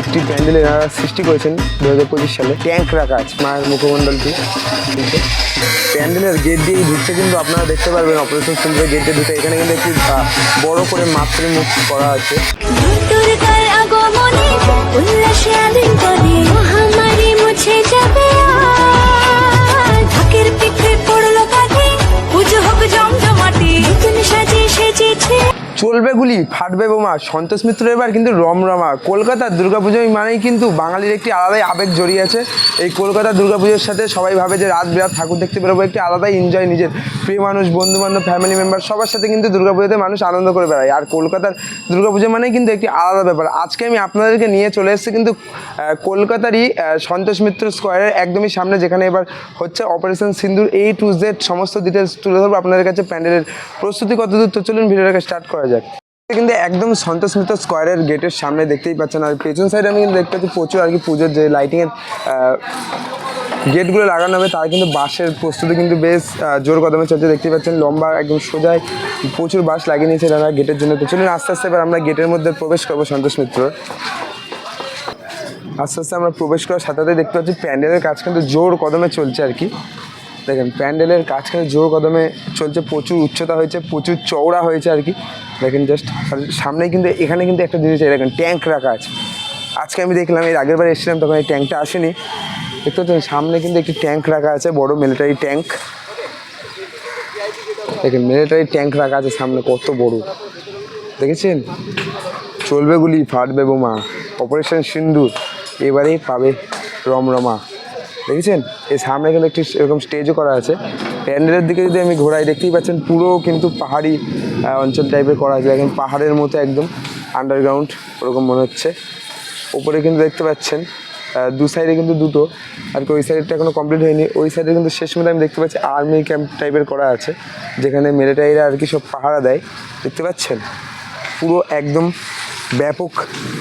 একটি প্যান্ডেল এনারা সৃষ্টি করেছেন দু হাজার পঁচিশ সালে, ট্যাঙ্ক রাখা আছে, মায়ের মুখমণ্ডলটি। প্যান্ডেলের গেট দিয়ে ঢুকতে কিন্তু আপনারা দেখতে পারবেন অপারেশন সেন্টারের গেটে ঢুকে এখানে কিন্তু একটি বড় করে মাতৃমুখ করা আছে। চলবে গুলি, ফাটবে বোমা। সন্তোষ মিত্র এবার কিন্তু রমরমা। কলকাতার দুর্গাপুজো মানেই কিন্তু বাঙালির একটি আলাদাই আবেগ জড়িয়ে আছে। এই কলকাতার দুর্গাপুজোর সাথে সবাই ভাবে যে রাত বিরাত ঠাকুর দেখতে বেরোবো, একটি আলাদাই এনজয় নিজের। প্রিয় মানুষ বন্ধু বান্ধব ফ্যামিলি মেম্বার সবার সাথে কিন্তু দুর্গাপুজোতে মানুষ আনন্দ করে বেড়ায়। আর কলকাতার দুর্গাপুজো মানেই কিন্তু একটি আলাদা ব্যাপার। আজকে আমি আপনাদেরকে নিয়ে চলে এসেছি কিন্তু কলকাতারই সন্তোষ মিত্র স্কোয়ারের একদমই সামনে, যেখানে এবার হচ্ছে operation Sindoor A to Z সমস্ত ডিটেলস তুলে ধরবো আপনাদের কাছে প্যান্ডেলের। প্রস্তুতি কত দূর তো চলুন ভিডিওটাকে স্টার্ট করা যাক। কিন্তু একদম সন্তোষ মিত্র স্কোয়ারের গেটের সামনে দেখতেই পাচ্ছেন আর পেছন সাইডে আমি কিন্তু দেখতে পাচ্ছি প্রচুর আর কি পুজোর যে লাইটিংয়ের গেটগুলো লাগানো হবে, তার কিন্তু বাঁশের প্রস্তুতি কিন্তু বেশ জোর কদমে চলছে। দেখতেই পাচ্ছেন লম্বা একদম সোজায় প্রচুর বাঁশ লাগিয়ে নিয়েছে এনারা গেটের জন্য। তো চলুন আস্তে আস্তে এবার আমরা গেটের মধ্যে প্রবেশ করব সন্তোষ মিত্র। আস্তে আস্তে আমরা প্রবেশ করার সাথে সাথে দেখতে পাচ্ছি প্যান্ডেলের কাজ কিন্তু জোর কদমে চলছে আর কি। দেখেন, প্যান্ডেলের কাজ কিন্তু জোর কদমে চলছে, প্রচুর উচ্চতা হয়েছে, প্রচুর চওড়া হয়েছে আর কি। দেখেন জাস্ট সামনে কিন্তু, এখানে কিন্তু একটা জিনিস দেখেন ট্যাঙ্ক রাখা আছে। আজকে আমি দেখলাম, এর আগের বার এসেছিলাম, তখন এই ট্যাঙ্কটা আসেনি। দেখতে পাচ্ছেন, সামনে কিন্তু একটি ট্যাঙ্ক রাখা আছে, বড় মিলিটারি ট্যাঙ্ক দেখেন মিলিটারি ট্যাঙ্ক রাখা আছে সামনে, কত বড়। দেখেছেন? চলবে গুলি, ফাটবে বোমা। অপারেশন সিন্দুর, এবারেই পাবে রমরমা। দেখেছেন? এই সামনে কিন্তু একটি এরকম স্টেজও করা আছে। প্যান্ডেলের দিকে যদি আমি ঘোরাই, দেখতেই পাচ্ছেন পুরো কিন্তু পাহাড়ি অঞ্চল টাইপের করা আছে। এখন পাহাড়ের মতো একদম আন্ডারগ্রাউন্ড ওরকম মনে হচ্ছে। ওপরে কিন্তু দেখতে পাচ্ছেন দু সাইডে কিন্তু দুটো। আর কি ওই সাইডটা এখনও কমপ্লিট হয়নি। ওই সাইডে কিন্তু শেষ মধ্যে আমি দেখতে পাচ্ছি আর্মি ক্যাম্প টাইপের করা আছে, যেখানে মিলিটারিরা আর কি সব পাহারা দেয়। দেখতে পাচ্ছেন? পুরো একদম ব্যাপক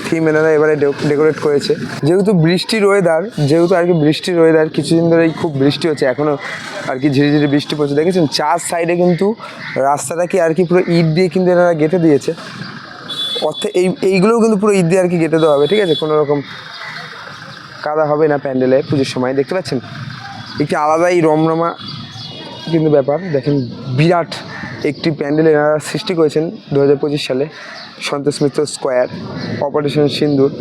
থিম এনারা এবারে ডেকোরেট করেছে। যেহেতু বৃষ্টির ওয়েদার যেহেতু আর কি বৃষ্টির ওয়েদার কিছুদিন ধরেই খুব বৃষ্টি হচ্ছে এখনও আর কি ঝিরি ঝিরি বৃষ্টি পড়ছে। দেখেছেন, চার সাইডে কিন্তু রাস্তাটাকে আর কি পুরো ইট দিয়ে কিন্তু এনারা গেঁথে দিয়েছে। অর্থে এই এইগুলোও কিন্তু পুরো ঈদ দিয়ে আর কি গেঁথে দেওয়া হবে, ঠিক আছে? কোনো রকম কাদা হবে না প্যান্ডেলে পুজোর সময়, দেখতে পাচ্ছেন? একটি আলাদাই রমরমা কিন্তু ব্যাপার। দেখেন, বিরাট একটি প্যান্ডেল এনারা সৃষ্টি করেছেন দু হাজার পঁচিশ সালে। সন্তোষ মিত্র স্কোয়ার, অপারেশন সিন্দুর,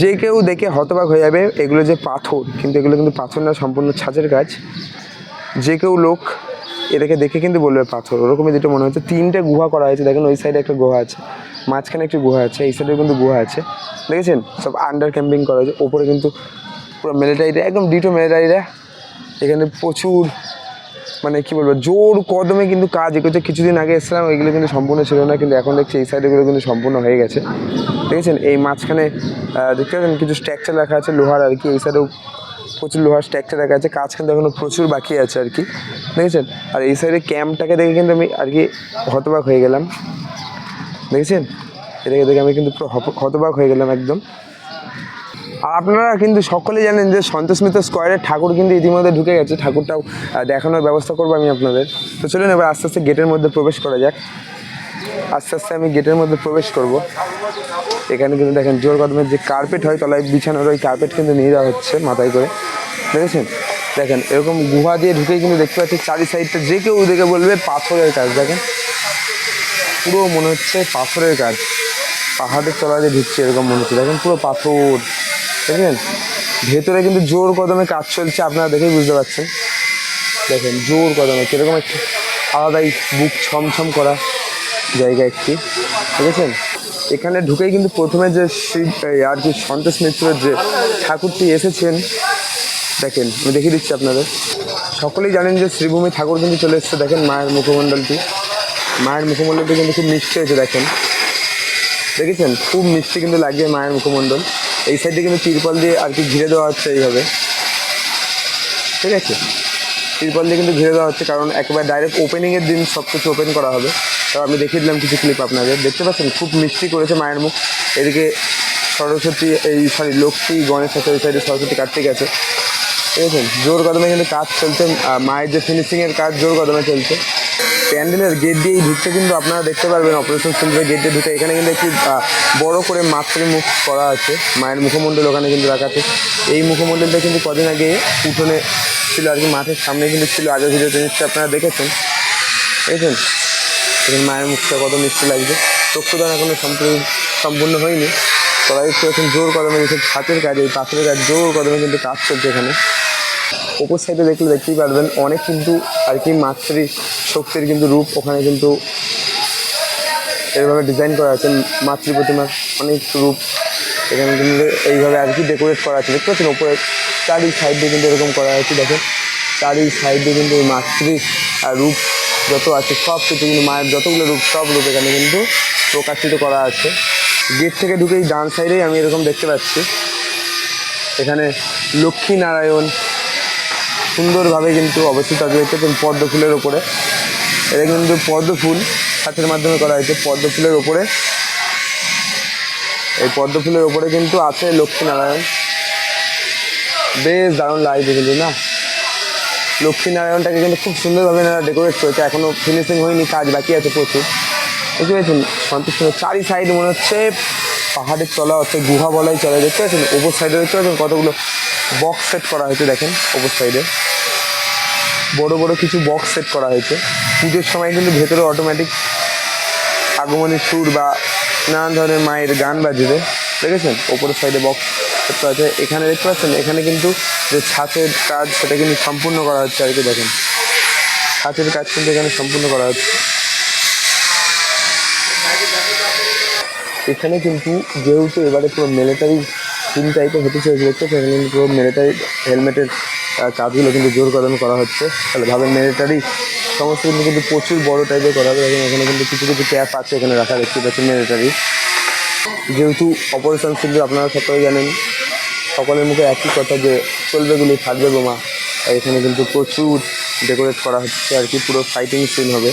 যে কেউ দেখে হতবাক হয়ে যাবে, এগুলো যে পাথর, কিন্তু এগুলো কিন্তু পাথর না, সম্পূর্ণ ছাঁচের কাজ যে কেউ লোক এটাকে দেখে কিন্তু বলবে পাথর। ওরকমই যেটা মনে হচ্ছে। তিনটে গুহা করা হয়েছে। দেখেন ওই সাইডে একটা গুহা আছে, মাঝখানে একটি গুহা আছে, এই সাইডেও কিন্তু গুহা আছে। দেখেছেন? সব আন্ডার ক্যাম্পিং করা হয়েছে। ওপরে কিন্তু পুরো মিলিটারিরা একদম ডিটো মিলিটারিরা এখানে প্রচুর মানে কি বলব, জোর কদমে কিন্তু কাজ এগোচ্ছে। কিছুদিন আগে এসেছিলাম, ওইগুলো কিন্তু সম্পূর্ণ ছিল না, কিন্তু এখন দেখছি এই সাইডেগুলো কিন্তু সম্পূর্ণ হয়ে গেছে। দেখেছেন, এই মাঝখানে দেখতে পাচ্ছেন, কিছু স্ট্রাকচার রাখা আছে লোহার আর কি, এই সাইডেও প্রচুর লোহার স্ট্রাকচার রাখা আছে কাজ কিন্তু এখনও প্রচুর বাকি আছে আর কি। দেখেছেন? আর এই সাইডে ক্যাম্পটাকে দেখে কিন্তু আমি আর কি হতবাক হয়ে গেলাম। দেখেছেন? এটাকে দেখে আমি কিন্তু পুরো হতবাক হয়ে গেলাম একদম। আর আপনারা কিন্তু সকলেই জানেন যে সন্তোষ মিত্র স্কোয়ারের ঠাকুর কিন্তু ইতিমধ্যে ঢুকে গেছে। ঠাকুরটাও দেখানোর ব্যবস্থা করব আমি আপনাদের। তো চলুন এবার আস্তে আস্তে গেটের মধ্যে প্রবেশ করা যাক। আস্তে আস্তে আমি গেটের মধ্যে প্রবেশ করব। এখানে কিন্তু দেখেন জোর কদমের যে কার্পেট হয়, তলায় বিছানোর ওই কার্পেট কিন্তু নিয়ে যাওয়া হচ্ছে মাথায় করে। দেখেছেন? দেখেন, এরকম গুহা দিয়ে ঢুকেই কিন্তু দেখতে পাচ্ছি চারি সাইডটা যে কেউ দেখে বলবে পাথরের কাজ। দেখেন? পুরো মনে হচ্ছে পাথরের কাজ। পাহাড়ের তলা দিয়ে ঢুকছে এরকম মনে হচ্ছে। দেখেন পুরো পাথর। দেখেন? ভেতরে কিন্তু জোর কদমে কাজ চলছে, আপনারা দেখেই বুঝতে পারছেন। দেখেন, জোর কদমে কীরকম একটি আলাদাই বুক ছমছম করা জায়গা একটি। দেখেছেন? এখানে ঢুকেই কিন্তু প্রথমে যে শিব আর কি সন্তোষ মিত্রের যে ঠাকুরটি এসেছেন, দেখেন, আমি দেখিয়ে দিচ্ছি আপনাদের। সকলেই জানেন যে শ্রীভূমি ঠাকুর কিন্তু চলে এসেছে, দেখেন, মায়ের মুখমণ্ডলটি। মায়ের মুখমণ্ডলটি কিন্তু খুব মিষ্টি হয়েছে, দেখেন। দেখেছেন? খুব মিষ্টি কিন্তু লাগছে মায়ের মুখমণ্ডল। এই সাইডে কিন্তু তিরপল দিয়ে আর কি ঘিরে দেওয়া হচ্ছে এইভাবে। ঠিক আছে? তিরপল দিয়ে কিন্তু ঘিরে দেওয়া হচ্ছে কারণ একেবারে ডাইরেক্ট ওপেনিংয়ের দিন সব কিছু ওপেন করা হবে। তো আমি দেখিয়ে দিলাম কিছু ক্লিপ আপনাদের। দেখতে পাচ্ছেন? খুব মিষ্টি করেছে মায়ের মুখ। এদিকে সরস্বতী, এই সরি লক্ষ্মী, গণেশ আছে ওই সাইডে সরস্বতী কার্তিক আছে। ঠিক আছে? জোর কদমে কিন্তু কাজ চলছে। মায়ের যে ফিনিশিংয়ের কাজ জোর কদমে চলছে। প্যান্ডেলের গেট দিয়েই ঢুকতে কিন্তু আপনারা দেখতে পারবেন অপারেশন সেন্টারের গেট দিয়ে ঢুকে এখানে কিন্তু একটি বড় করে মাতৃমুখ করা আছে। মায়ের মুখমণ্ডল ওখানে কিন্তু রাখা আছে। এই মুখমণ্ডলটা কিন্তু কদিন আগে উঠোনে ছিল আর কি, মাঠের সামনে কিন্তু ছিল। আগের ভিডিওতে নিশ্চয়ই আপনারা দেখেছেন। দেখেছেন? এখানে মায়ের মুখটা কত মিষ্টি লাগছে। চক্ষুদান এখনও সম্পূর্ণ সম্পূর্ণ হয়নি। তবে একটু এখন জোর কদমে যেসব ছাতের কাজ, এই পাথরের কাজ, জোর কদমে কিন্তু কাজ চলছে এখানে। ওপর সাইডে দেখলে দেখতেই পারবেন, অনেক কিন্তু আর কি মাতৃ শক্তির কিন্তু রূপ ওখানে কিন্তু এভাবে ডিজাইন করা আছে, মাতৃ প্রতিমার অনেক রূপ এখানে কিন্তু এইভাবে আর কি ডেকোরেট করা আছে। দেখতে পাচ্ছেন ওপরে চারি সাইড দিয়ে কিন্তু এরকম করা হয়েছে, দেখেন। চারি সাইড দিয়ে কিন্তু মাতৃ আর রূপ যত আছে, সব কিছু কিন্তু মায়ের যতগুলো রূপ, সব রূপ এখানে কিন্তু প্রকাশিত করা আছে। গেট থেকে ঢুকেই ডান সাইডেই আমি এরকম দেখতে পাচ্ছি। এখানে লক্ষ্মী নারায়ণ সুন্দরভাবে কিন্তু অবস্থিত আছে। দেখতে পদ্ম ফুলের ওপরে। এটা কিন্তু পদ্ম ফুল ছাতের মাধ্যমে করা হয়েছে। পদ্ম ফুলের ওপরে। এই পদ্ম ফুলের ওপরে কিন্তু আছে লক্ষ্মীনারায়ণ। বেশ দারুণ লাগছে কিন্তু, না? লক্ষ্মীনারায়ণটাকে কিন্তু খুব সুন্দরভাবে এনারা ডেকোরেট করেছে। এখনও ফিনিশিং হয়নি, কাজ বাকি আছে প্রচুর। বুঝতে পেরেছেন সন্তোষ চারি সাইড মনে হচ্ছে পাহাড়ের তলা হচ্ছে, গুহা বলাই চলে। দেখতে পাচ্ছেন, ওপর সাইডে দেখতে পাচ্ছেন কতগুলো বক্স সেট করা হয়েছে, দেখেন, ওপর সাইডে বড় বড় কিছু বক্স সেট করা হয়েছে। পুজোর সময় কিন্তু ভেতরে অটোমেটিক আগমনী সুর বা নানান ধরনের মায়ের গান বাজবে। দেখেছেন? ওপরের সাইডে বক্স সেট করা আছে। এখানে দেখতে পাচ্ছেন, এখানে কিন্তু যে ছাঁচের কাজ, সেটা কিন্তু সম্পূর্ণ করা হচ্ছে আর কি দেখেন। ছাঁচের কাজ কিন্তু এখানে সম্পূর্ণ করা হচ্ছে। এখানে কিন্তু যেহেতু এবারে পুরো মিলিটারি থিম টাইপের হতে চলেছে, দেখতে পুরো মিলিটারি হেলমেটের কাজগুলো কিন্তু জোর কদম করা হচ্ছে। তাহলে ভাবেন মিলিটারি সমস্ত কিন্তু কিন্তু প্রচুর বড় টাইপের করা হবে। এবং এখানে কিন্তু কিছু কিছু ক্যাপ আছে এখানে রাখা দেখতে পাচ্ছেন মিলিটারি যেহেতু অপারেশন শুধু আপনারা সকলে জানেন, সকলের মুখে একই কথা যে চলবে গুলি, থাকবে বোমা। এখানে কিন্তু প্রচুর ডেকোরেট করা হচ্ছে আর কি, পুরো ফাইটিং সিন হবে।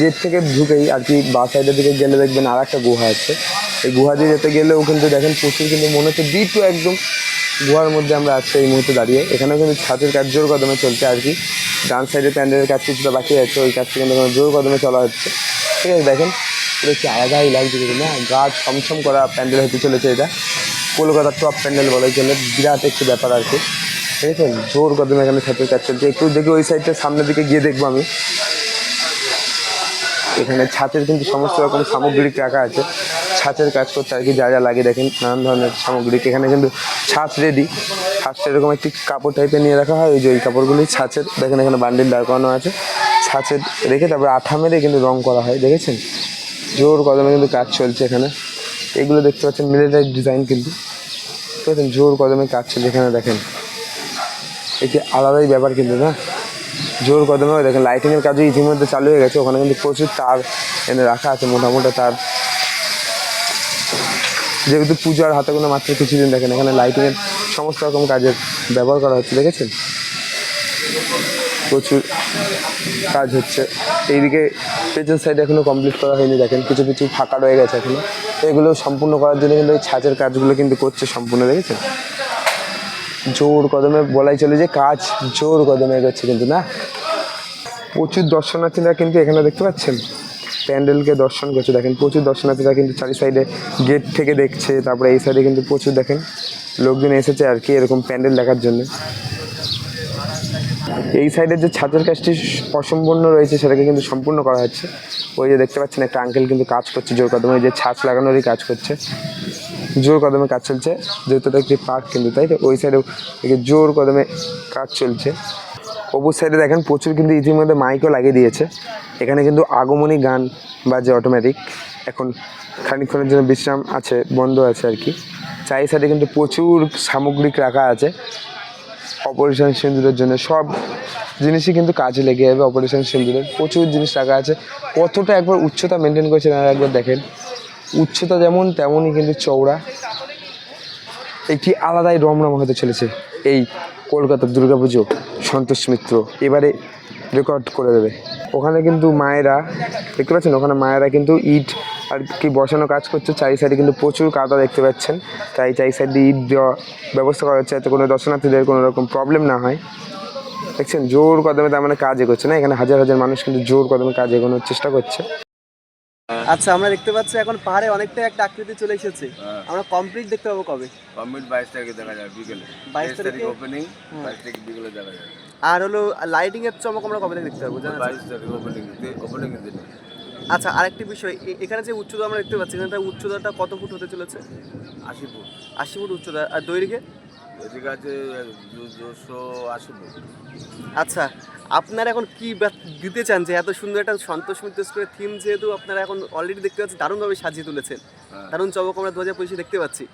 গেট থেকে ঢুকেই আর কি বা সাইডের দিকে গেলে দেখবেন আর একটা গুহা আছে। এই গুহা দিয়ে যেতে গেলেও কিন্তু দেখেন প্রচুর কিন্তু মনে হচ্ছে দ্বিতীয় একদম গুহার মধ্যে আমরা আছি এই মুহূর্তে দাঁড়িয়ে। এখানেও কিন্তু ছাদের কাজ জোর কদমে চলছে আর কি। ডান সাইডে প্যান্ডেলের কাজ কিছুটা বাকি আছে, ওই কাজটা কিন্তু জোর কদমে চলা হচ্ছে। ঠিক আছে, দেখেন পুরো একটু আলাদাই লাগছে কিন্তু, না? গাছ ছমছম করা প্যান্ডেল হতে চলেছে এটা। কলকাতার টপ প্যান্ডেল বলাই চলে, বিরাট একটু ব্যাপার আর কি। ঠিক আছে, জোর কদমে এখানে ছাদের কাজ চলছে। একটু দেখি ওই সাইডটা সামনের দিকে গিয়ে দেখব আমি। এখানে ছাতের কিন্তু সমস্ত রকম সামগ্রিক রাখা আছে। ছাঁচের কাজ করতে আর কি যা যা লাগে দেখেন, নানান ধরনের সামগ্রিক এখানে কিন্তু ছাঁচ রেডি ছাঁচটা এরকম একটি কাপড় টাইপের নিয়ে রাখা হয়, ওই যে ওই কাপড়গুলি ছাঁচের। দেখেন এখানে বান্ডিল দাঁড় করানো আছে। ছাঁচের রেখে তারপরে আঠা মেরে কিন্তু রং করা হয়, দেখেছেন? জোর কদমে কিন্তু কাজ চলছে এখানে। এগুলো দেখতে পাচ্ছেন মিলিটারি ডিজাইন কিন্তু। পাচ্ছেন জোর কদমে কাজ চলছে এখানে দেখেন। এটি আলাদাই ব্যাপার কিন্তু না? জোর কদমে ওই দেখেন লাইটিংয়ের কাজও ইতিমধ্যে চালু হয়ে গেছে। ওখানে কিন্তু প্রচুর তার এনে রাখা আছে মোটা মোটা তার। যেহেতু পুজোর হাতে কোনো মাত্র কিছুদিন, দেখেন এখানে লাইটিংয়ের সমস্ত রকম কাজের ব্যবহার করা হচ্ছে, দেখেছেন? প্রচুর কাজ হচ্ছে। এইদিকে পেছন সাইড এখনও কমপ্লিট করা হয়নি, দেখেন কিছু কিছু ফাঁকা রয়ে গেছে এখনও। তো এগুলো সম্পূর্ণ করার জন্য কিন্তু এই ছাঁচের কাজগুলো কিন্তু করছে সম্পূর্ণ, দেখেছেন? জোর কদমে বলাই চলে যে কাজ জোর কদমে এগোচ্ছে কিন্তু, না? প্রচুর দর্শনার্থীরা কিন্তু এখানে দেখতে পাচ্ছেন। প্যান্ডেলকে দর্শন করছে, দেখেন, প্রচুর দর্শনার্থীরা কিন্তু চারি সাইডে গেট থেকে দেখছে, তারপরে এই সাইডে কিন্তু প্রচুর, দেখেন, লোকজন এসেছে আর কি এরকম প্যান্ডেল দেখার জন্য। এই সাইডের যে ছাদের কাজটি অসম্পূর্ণ রয়েছে, সেটাকে কিন্তু সম্পূর্ণ করা হচ্ছে। ওই যে দেখতে পাচ্ছেন, একটা আঙ্কেল কিন্তু কাজ করছে জোর কদমে, যে ছাঁচ লাগানোরই কাজ করছে। জোর কদমে কাজ চলছে। যেহেতু এটা একটি পার্ক কিন্তু, তাই তো? ওই সাইডেও জোর কদমে কাজ চলছে। অপর সাইডে দেখেন প্রচুর কিন্তু ইতিমধ্যে মাইকও লাগিয়ে দিয়েছে। এখানে কিন্তু আগমনী গান বাজে অটোমেটিক এখন খানিকক্ষণের জন্য বিশ্রাম আছে, বন্ধ আছে আর কি। চাই সাইডে কিন্তু প্রচুর সামগ্রিক রাখা আছে। অপারেশন সিন্দুরের জন্য সব জিনিসই কিন্তু কাজে লেগে যাবে। অপারেশন সিন্দুরের প্রচুর জিনিস রাখা আছে। কতটা একবার উচ্চতা মেনটেন করেছে আর একবার দেখেন। উচ্চতা যেমন, তেমনই কিন্তু চওড়া। একটি আলাদাই রমরম হতে চলেছে এই কলকাতার দুর্গাপুজো সন্তোষ মিত্র। এবারে রেকর্ড করে দেবে। ওখানে কিন্তু মায়েরা, দেখতে পাচ্ছেন? ওখানে মায়েরা কিন্তু ইট আর কি বসানো কাজ করছে। চারি সাইডে কিন্তু প্রচুর কাদা দেখতে পাচ্ছেন। তাই চারি সাইড ইট দেওয়া ব্যবস্থা করা হচ্ছে যাতে কোনো দর্শনার্থীদের কোনো রকম প্রবলেম না হয়। দেখছেন? জোর কদমে তার মানে কাজ এগোচ্ছে না। এখানে হাজার হাজার মানুষ কিন্তু জোর কদমে কাজ এগোনোর চেষ্টা করছে। আচ্ছা আমরা দেখতে পাচ্ছি এখন পাহাড়ে অনেকটা একটা আকৃতি চলে এসেছে। আমরা কমপ্লিট দেখতে পাবো কবে? কমপ্লিট বাইশ তারিখে দেখা যায় বিকেলে। 22 বাইশ তারিখ? ওপেনিং বাইশ তারিখ বিকেলে দেখা যায় আর হলো লাইটিং এর চমক আমরা কবে দেখতে পাবো? বাইশ তারিখ ওপেনিং ওপেনিং দিনে। আচ্ছা আরেকটি বিষয় এখানে যে উচ্চতা আমরা দেখতে পাচ্ছি এখানটা উচ্চতাটা কত ফুট হতে চলেছে? আশি ফুট। আশি ফুট উচ্চতা আর দৈর্ঘ্যে? এদিকে আছে দুশো আশি আচ্ছা আপনারা এখন কি দিতে চান যে এত সুন্দর একটা সন্তোষ মিত্র স্কুলের থিম যেহেতু আপনারা এখন অলরেডি দেখতে পাচ্ছেন দারুণভাবে সাজিয়ে তুলেছেন। হ্যাঁ। দারুণ চমক আমরা দু হাজার পঁচিশে দেখতে পাচ্ছি।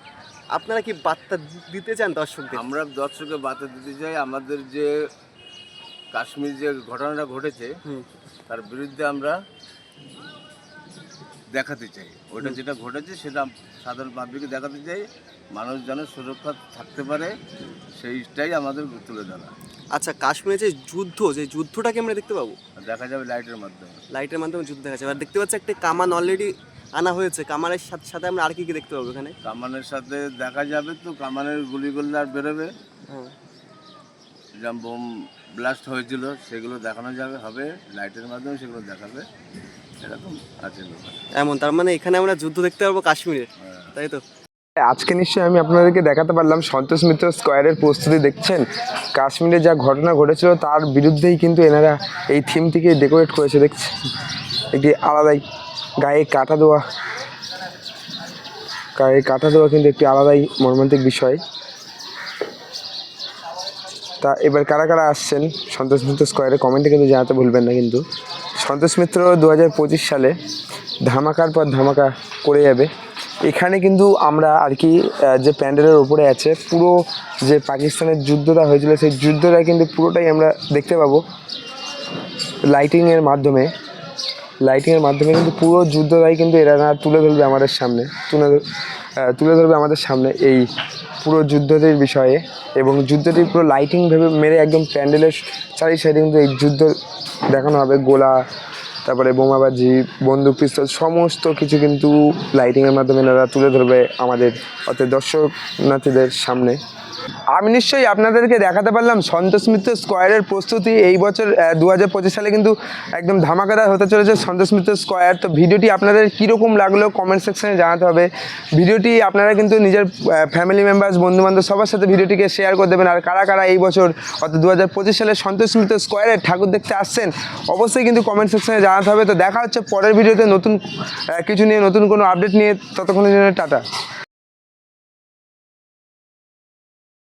আপনারা কি বার্তা দিতে চান দর্শকদের? আমরা দর্শকে বার্তা দিতে চাই আমাদের যে কাশ্মীর যে ঘটনাটা ঘটেছে তার বিরুদ্ধে আমরা দেখাতে চাই। ওটা যেটা ঘটেছে সেটা সাধারণ পাবলিকে দেখাতে চাই। মানুষ যেন সুরক্ষা থাকতে পারে সেইটাই আমাদের তুলে ধরা। আচ্ছা কাশ্মীরে যে যুদ্ধ যে যুদ্ধটাকে আমরা দেখতে পাবো? দেখা যাবে লাইটের মাধ্যমে। লাইটের মাধ্যমে যুদ্ধ দেখা যাবে। আর দেখতে পাচ্ছি একটা কামান অলরেডি আনা হয়েছে। কামানের সাথে সাথে আমরা আর কি কি দেখতে পাবো এখানে? কামানের সাথে দেখা যাবে তো কামানের গুলি করলে আর বেরোবে। হ্যাঁ। যেমন বোম ব্লাস্ট হয়েছিল সেগুলো দেখানো যাবে হবে। লাইটের মাধ্যমে সেগুলো দেখাবে। আছে এমন তার মানে এখানে আমরা যুদ্ধ দেখতে পারব কাশ্মীরে হ্যাঁ। তাই তো? আজকে নিশ্চয়ই আমি আপনাদেরকে দেখাতে পারলাম সন্তোষ মিত্র স্কোয়ারের প্রস্তুতি দেখছেন? কাশ্মীরে যা ঘটনা ঘটেছিল তার বিরুদ্ধেই কিন্তু এনারা এই থিমটিকে ডেকোরেট করেছে দেখছেন? একটি আলাদাই গায়ে কাটা দেওয়া গায়ে কাটা দেওয়া কিন্তু একটি আলাদাই মর্মান্তিক বিষয়। তা এবার কারা কারা আসছেন সন্তোষ মিত্র স্কোয়ারে কমেন্টে কিন্তু জানাতে ভুলবেন না কিন্তু। সন্তোষ মিত্র দু হাজার পঁচিশ সালে ধামাকার পর ধামাকা করে যাবে। এখানে কিন্তু আমরা আর কি যে প্যান্ডেলের ওপরে আছে, পুরো যে পাকিস্তানের যুদ্ধটা হয়েছিল, সেই যুদ্ধটা কিন্তু পুরোটাই আমরা দেখতে পাবো। লাইটিংয়ের মাধ্যমে। লাইটিংয়ের মাধ্যমে কিন্তু পুরো যুদ্ধটাই কিন্তু এরা না তুলে ধরবে আমাদের সামনে, তুলে তুলে ধরবে আমাদের সামনে এই পুরো যুদ্ধটির বিষয়ে এবং যুদ্ধটির পুরো লাইটিং ভেবে মেরে একদম প্যান্ডেলের চারি সাইডে কিন্তু এই যুদ্ধ দেখানো হবে। গোলা, তারপরে বোমাবাজি, বন্দুক পিস্তল সমস্ত কিছু কিন্তু লাইটিংয়ের মাধ্যমে এনারা তুলে ধরবে আমাদের অর্থাৎ দর্শকনাথীদের সামনে। আমি নিশ্চয়ই আপনাদেরকে দেখাতে পারলাম সন্তোষ মিত্র স্কোয়ারের প্রস্তুতি এই বছর দু হাজার পঁচিশ সালে কিন্তু একদম ধামাকাদার হতে চলেছে সন্তোষ মিত্র স্কোয়ার। তো ভিডিওটি আপনাদের কীরকম লাগল কমেন্ট সেকশানে জানাতে হবে। ভিডিওটি আপনারা কিন্তু নিজের ফ্যামিলি মেম্বার্স বন্ধুবান্ধব সবার সাথে ভিডিওটিকে শেয়ার করে দেবেন। আর কারা কারা এই বছর, অর্থাৎ দু হাজার পঁচিশ সালে সন্তোষ মিত্র স্কোয়ারের ঠাকুর দেখতে আসছেন, অবশ্যই কিন্তু কমেন্ট সেকশানে জানাতে হবে। তো দেখা হচ্ছে পরের ভিডিওতে নতুন কিছু নিয়ে, নতুন কোনো আপডেট নিয়ে। ততক্ষণের জন্য টাটা।